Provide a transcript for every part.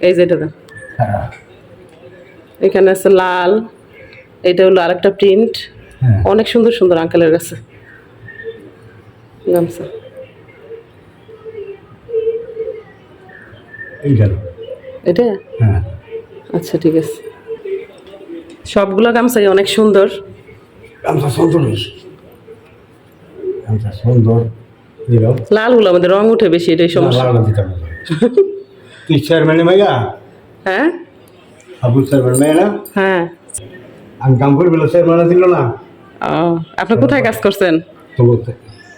এই যে এটা হ্যাঁ। এখানে আছে লাল এটা হলো আরেকটা প্রিন্ট হ্যাঁ। অনেক সুন্দর সুন্দর আঙ্কেলের কাছে। গামছা এটা? হ্যাঁ। আচ্ছা ঠিক আছে। সবগুলো গামছাই অনেক সুন্দর। গামছা সুন্দর গামছা সুন্দর। লালগুলো আমাদের রং উঠে বেশি এটাই সমস্যা। লাল দিতে হবে। তুই মাইয়া হ্যাঁ? আবুল চেয়ারম্যান মাইয়া না? হ্যাঁ। আমি কাম করি বলে চেয়ারম্যানে দিল না? ও আপনি কোথায় কাজ করছেন? তবু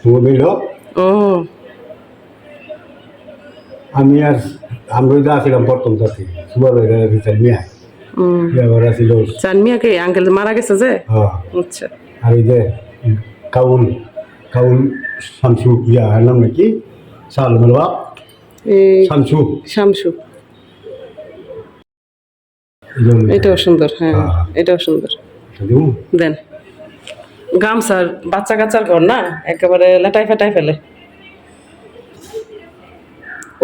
তবু দিল ও। আমি আর আমরা যা আসছিলাম প্রথম থেকে আসছিল চান মিয়াকে আঙ্কেল মারা গেছে যে? হ্যাঁ। আচ্ছা। আর ওই যে কাউল। কাউল শামসু ইয়া নাম নাকি? সাল মেলবা এই শামসু। শামসু। এটাও সুন্দর হ্যাঁ হ্যাঁ। এটাও সুন্দর? দেন। গামছার বাচ্চা কাচ্চার ঘর না? একেবারে লেটাই ফেটাই ফেলে।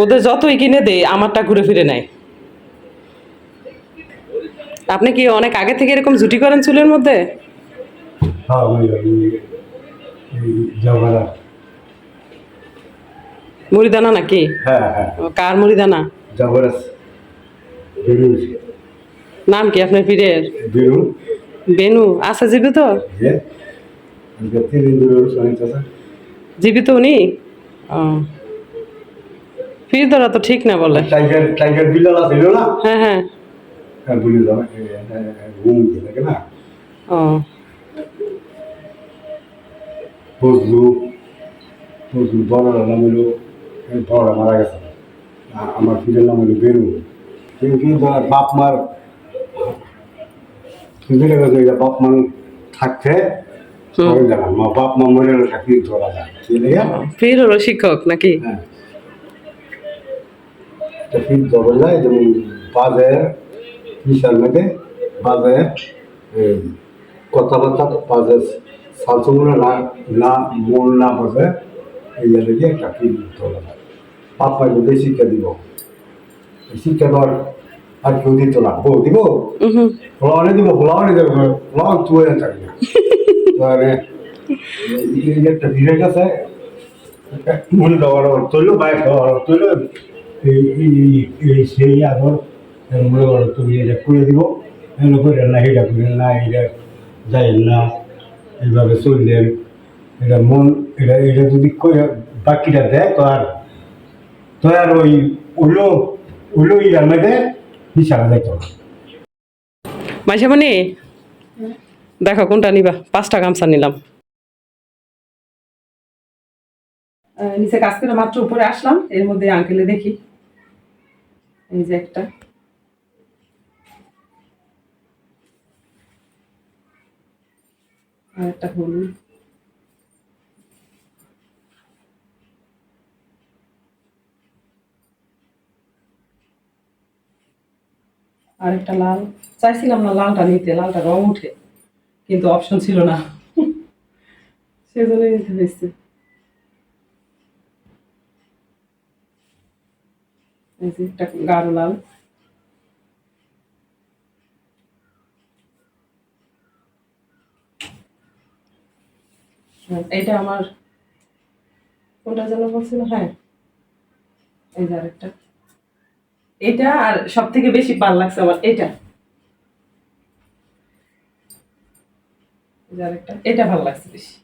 ওদের যতই কিনে দেয় আমারটা ঘুরে ফিরে নেয়। আপনি কি অনেক আগে থেকে এরকম জুটি করেন চুলের মধ্যে? হ্যাঁ ওই ওই এই জওয়ারা মুড়িদানা নাকি? হ্যাঁ হ্যাঁ। কার মুড়িদানা? বেরু নাম কি আপনার পীরের? বেরু বেনু। আছে জীবিত? যে আমি তিন দিন ধরে শুনতে আছে জীবিত উনি? পীর ধরা তো ঠিক না বলে। টাইগার টাইগার বিল্লাল ছিল না? হ্যাঁ হ্যাঁ। হ্যাঁ বলে দাও ঘুম দিয়ে থাকে না। ও। ফজলু ফজলু বড়রা নাম হলো বড়রা মারা গেছে। আমার ফিরের নাম হলো বেরু কিন্তু বাপ মার যায় যে বাপ মা থাকতে বাপ মা মরে চাকরি ধরা যায় কি হলো শিক্ষক নাকি? হ্যাঁ। ফির ধরা যায় যেমন বাজার বিশাল মেঘে বাজার কথাবার্তা বাজার না না মন না বাজে এই লেগে একটা বাপ মা শিক্ষা দিব শিক্ষা দেওয়ার আর কেউ দিত না। বউ দিব? উহুম, দিব ফলাওয়ানে দেবো ফলাওয়ান তুই থাকি মানে একটা মনে দেওয়ার তৈল বাইক দেওয়ার তৈল এই সেই আগর মনে করো তুমি এটা করে দিব। এমন করে না এটা করেন না এটা যাই না। এইভাবে চললেন। এটা মন এটা এটা যদি বাকিটা দেয় তো আর তো আর ওই ওইলো ওইলো ইয়ার মধ্যে মাইশামণি দেখো কোনটা নিবা পাঁচটা গামছা নিলাম। নিচে কাজ করে মাত্র উপরে আসলাম এর মধ্যে আঙ্কেলে দেখি। এই যে একটা। আর একটা হলুদ আর একটা লাল। চাইছিলাম না লালটা নিতে, লালটা রং উঠে কিন্তু অপশন ছিল না। সেজন্য নিতে হয়েছে। একটা গাঢ় লাল। হ্যাঁ, এইটা আমার কোনটা যেন বলছিল? হ্যাঁ। এই যে আরেকটা। এটা আর সব থেকে বেশি ভালো লাগছে আমার এটা। আরেকটা এটা ভালো লাগছে বেশি।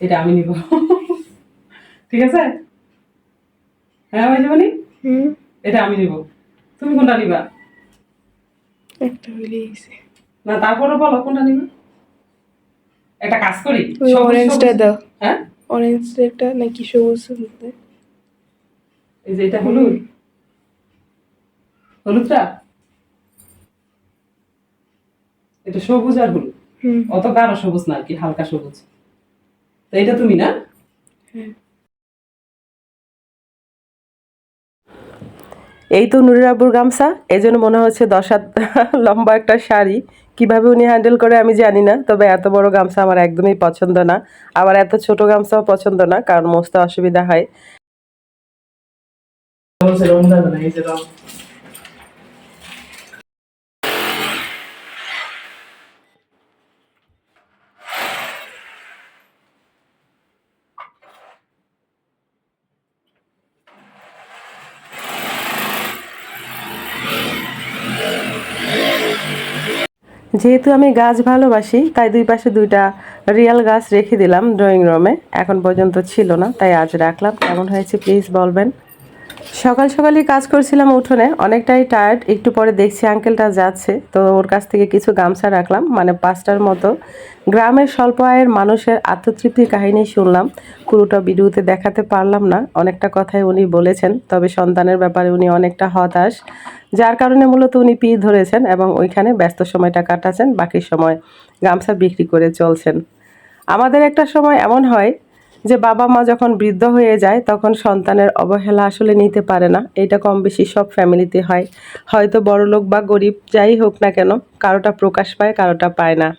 এটা আমি নিব। ঠিক আছে? হ্যাঁ ভাই হুম। এটা আমি নিব। তুমি কোনটা নিবা? একটা হইলেই না তারপরে বলো কোনটা নিবে? একটা কাজ করি? অরেঞ্জটা দাও। হ্যাঁ? অরেঞ্জটা নাকি সবুজ এই যে এটা হলুদ। হলুদটা? এটা সবুজ আর হলুদ। হুম। অত গাঢ় সবুজ না আর কি হালকা সবুজ। তো এটা তুমি না? হ্যাঁ। এই তো নুরের আব্বুর গামছা এই জন্য মনে হচ্ছে দশ হাত লম্বা একটা শাড়ি। কীভাবে উনি হ্যান্ডেল করে আমি জানি না, তবে এত বড় গামছা আমার একদমই পছন্দ না। আবার এত ছোট গামছাও পছন্দ না, কারণ মস্ত অসুবিধা হয়। যেহেতু আমি গাছ ভালোবাসি, তাই দুই পাশে দুইটা রিয়াল গাছ রেখে দিলাম ড্রয়িং রুমে এখন পর্যন্ত ছিল না, তাই আজ রাখলাম। কেমন হয়েছে প্লিজ বলবেন? সকাল সকালই কাজ করছিলাম উঠোনে, অনেকটাই টায়ার্ড একটু পরে দেখছি আঙ্কেলটা যাচ্ছে, তো ওর কাছ থেকে কিছু গামছা রাখলাম মানে পাঁচটার মতো। গ্রামের স্বল্প আয়ের মানুষের আত্মতৃপ্তির কাহিনী শুনলাম, পুরোটা ভিডিওতে দেখাতে পারলাম না, অনেকটা কথাই উনি বলেছেন, তবে সন্তানের ব্যাপারে উনি অনেকটা হতাশ, যার কারণে মূলত উনি পি ধরেছেন এবং ওইখানে ব্যস্ত সময়টা কাটাচ্ছেন, বাকি সময় গামছা বিক্রি করে চলছেন। আমাদের একটা সময় এমন হয় যে বাবা মা যখন বৃদ্ধ হয়ে যায়, তখন সন্তানের অবহেলা আসলে নিতে পারে না। এটা কম বেশি সব ফ্যামিলিতে হয়। হয়তো বড় লোক বা গরিব যাই হোক না কেন, কারোটা প্রকাশ পায়, কারোটা পায় না।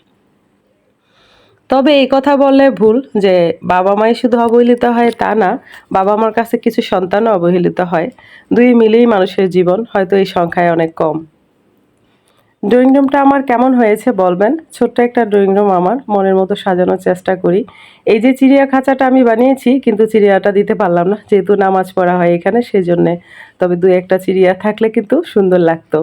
তবে এই কথা বললে ভুল যে বাবা মাই শুধু অবহেলিত হয় তা না, বাবা মার কাছে কিছু সন্তানও অবহেলিত হয়। দুই মিলেই মানুষের জীবন, হয়তো এই সংখ্যায় অনেক কম। ড্রয়িং রুমটা আমার কেমন হয়েছে বলবেন? ছোট্ট একটা ড্রয়িং রুম আমার, মনের মতো সাজানোর চেষ্টা করি। এই যে চিড়িয়া খাঁচাটা আমি বানিয়েছি, কিন্তু চিড়িয়াটা দিতে পারলাম না, যেহেতু নামাজ পড়া হয় এখানে সেই জন্যে তবে দু একটা চিড়িয়া থাকলে কিন্তু সুন্দর লাগতো।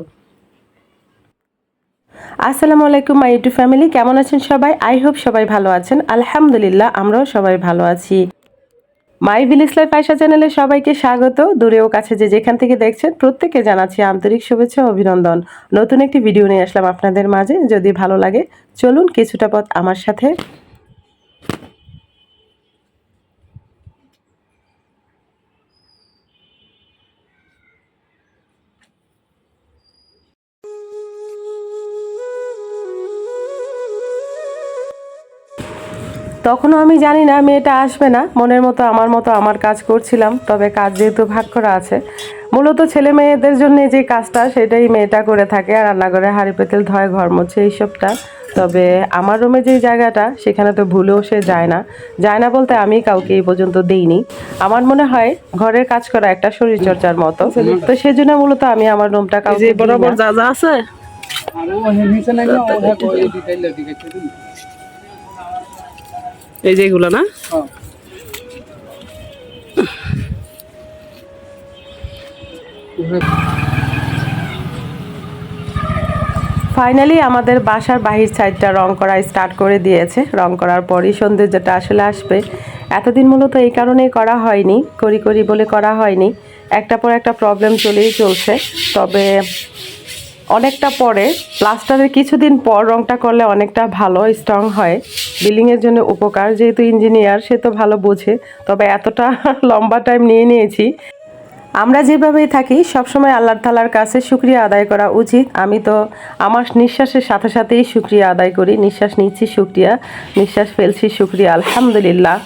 আসসালামু আলাইকুম মাই ইউটিউব ফ্যামিলি কেমন আছেন সবাই? আই হোপ সবাই ভালো আছেন। আলহামদুলিল্লাহ, আমরাও সবাই ভালো আছি। মাই ভিলেজ লাইফ আয়সা চ্যানেলে সবাইকে স্বাগত। দূরেও কাছে যে যেখান থেকে দেখছেন প্রত্যেকে জানাচ্ছি আন্তরিক শুভেচ্ছা অভিনন্দন। নতুন একটি ভিডিও নিয়ে আসলাম আপনাদের মাঝে। যদি ভালো লাগে, চলুন কিছুটা পথ আমার সাথে তখনও আমি জানি না মেয়েটা আসবে না। মনের মতো আমার মতো আমার কাজ করছিলাম তবে কাজ যেহেতু ভাগ করা আছে। মূলত ছেলে মেয়েদের জন্য যে কাজটা সেটাই মেয়েটা করে থাকে আর রান্নাঘরে হাঁড়ি পেতেল ধয় ঘর মোছে এইসবটা। তবে আমার রুমে যে জায়গাটা সেখানে তো ভুলেও সে যায় না। যায় না বলতে আমি কাউকে এই পর্যন্ত দেইনি। আমার মনে হয় ঘরের কাজ করা একটা শরীরচর্চার মতো। তো সেজন্য মূলত আমি আমার রুমটা কাউকে না। যা যা আছে? এই যে এগুলো না? ফাইনালি আমাদের বাসার বাহির সাইডটা রং করা স্টার্ট করে দিয়েছে। রং করার পরই সৌন্দর্যটা আসলে আসবে। এতদিন মূলত এই কারণেই করা হয়নি। করি করি বলে করা হয়নি। একটা পর একটা প্রবলেম চলেই চলছে। তবে অনেকটা পরে প্লাস্টারের কিছুদিন পর রংটা করলে অনেকটা ভালো স্ট্রং হয়। বিল্ডিংয়ের জন্য উপকার, যেহেতু ইঞ্জিনিয়ার সে তো ভালো বোঝে, তবে এতটা লম্বা টাইম নিয়ে নিয়েছি। আমরা যেভাবেই থাকি, সবসময় আল্লাহ তালার কাছে শুক্রিয়া আদায় করা উচিত। আমি তো আমার নিঃশ্বাসের সাথে সাথেই শুক্রিয়া আদায় করি। নিঃশ্বাস নিচ্ছি, শুক্রিয়া। নিঃশ্বাস ফেলছি, শুক্রিয়া, আলহামদুলিল্লাহ।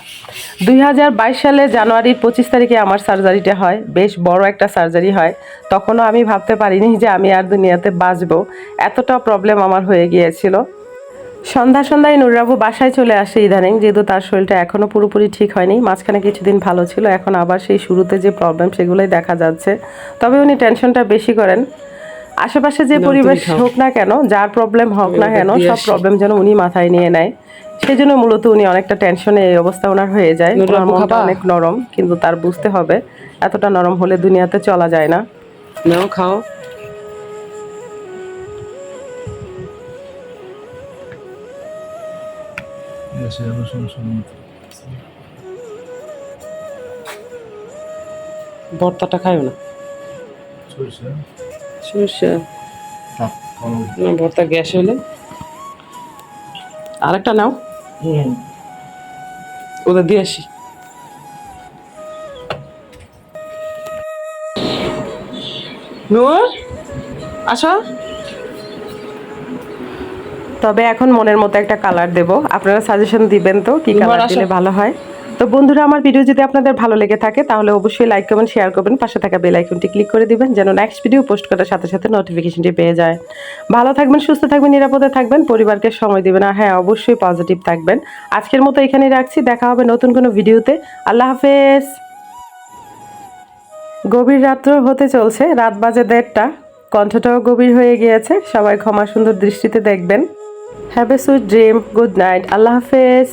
দুই হাজার বাইশ সালে জানুয়ারির পঁচিশ তারিখে আমার সার্জারিটা হয়। বেশ বড় একটা সার্জারি হয়। তখনও আমি ভাবতে পারিনি যে আমি আর দুনিয়াতে বাঁচবো। এতটা প্রবলেম আমার হয়ে গিয়েছিল। সন্ধ্যা সন্ধ্যায় নুরাবু বাসায় চলে আসে ইদানিং যেহেতু তার শরীরটা এখনও পুরোপুরি ঠিক হয়নি। মাঝখানে কিছুদিন ভালো ছিল এখন আবার সেই শুরুতে যে প্রবলেম সেগুলোই দেখা যাচ্ছে। তবে উনি টেনশনটা বেশি করেন। আশেপাশে যে পরিবেশ হোক না কেন যার প্রবলেম হোক না কেন সব প্রবলেম যেন উনি মাথায় নিয়ে নেয়। সেই জন্য মূলত উনি অনেকটা টেনশনে এই অবস্থা ওনার হয়ে যায়। ওনার মনটা অনেক নরম কিন্তু তার বুঝতে হবে এতটা নরম হলে দুনিয়াতে চলা যায় না। নাও খাও। ভর্তাটা খাইও না? সরষে। না ভর্তা গ্যাস হলে আরেকটা নাও। ওদের দিয়ে আসি। নূর আসো। তবে এখন মনের মতো একটা কালার দেব। আপনারা সাজেশন দিবেন তো কি কালার দিলে ভালো হয়। তো বন্ধুরা আমার ভিডিও যদি আপনাদের ভালো লেগে থাকে তাহলে অবশ্যই লাইক করবেন শেয়ার করবেন। পাশে থাকা বেল আইকনটি ক্লিক করে দিবেন যেন নেক্সট ভিডিও পোস্ট করার সাথে সাথে নোটিফিকেশনটি পেয়ে যায়। ভালো থাকবেন সুস্থ থাকবেন নিরাপদে থাকবেন পরিবারকে সময় দিবেন আর হ্যাঁ অবশ্যই পজিটিভ থাকবেন। আজকের মতো এখানেই রাখছি দেখা হবে নতুন কোনো ভিডিওতে আল্লাহ হাফেজ। গভীর রাত্র হতে চলছে রাত বাজে দেড়টা। কণ্ঠটাও গভীর হয়ে গিয়েছে সবাই ক্ষমা সুন্দর দৃষ্টিতে দেখবেন। have a sweet dream good night আল্লাহ হাফেজ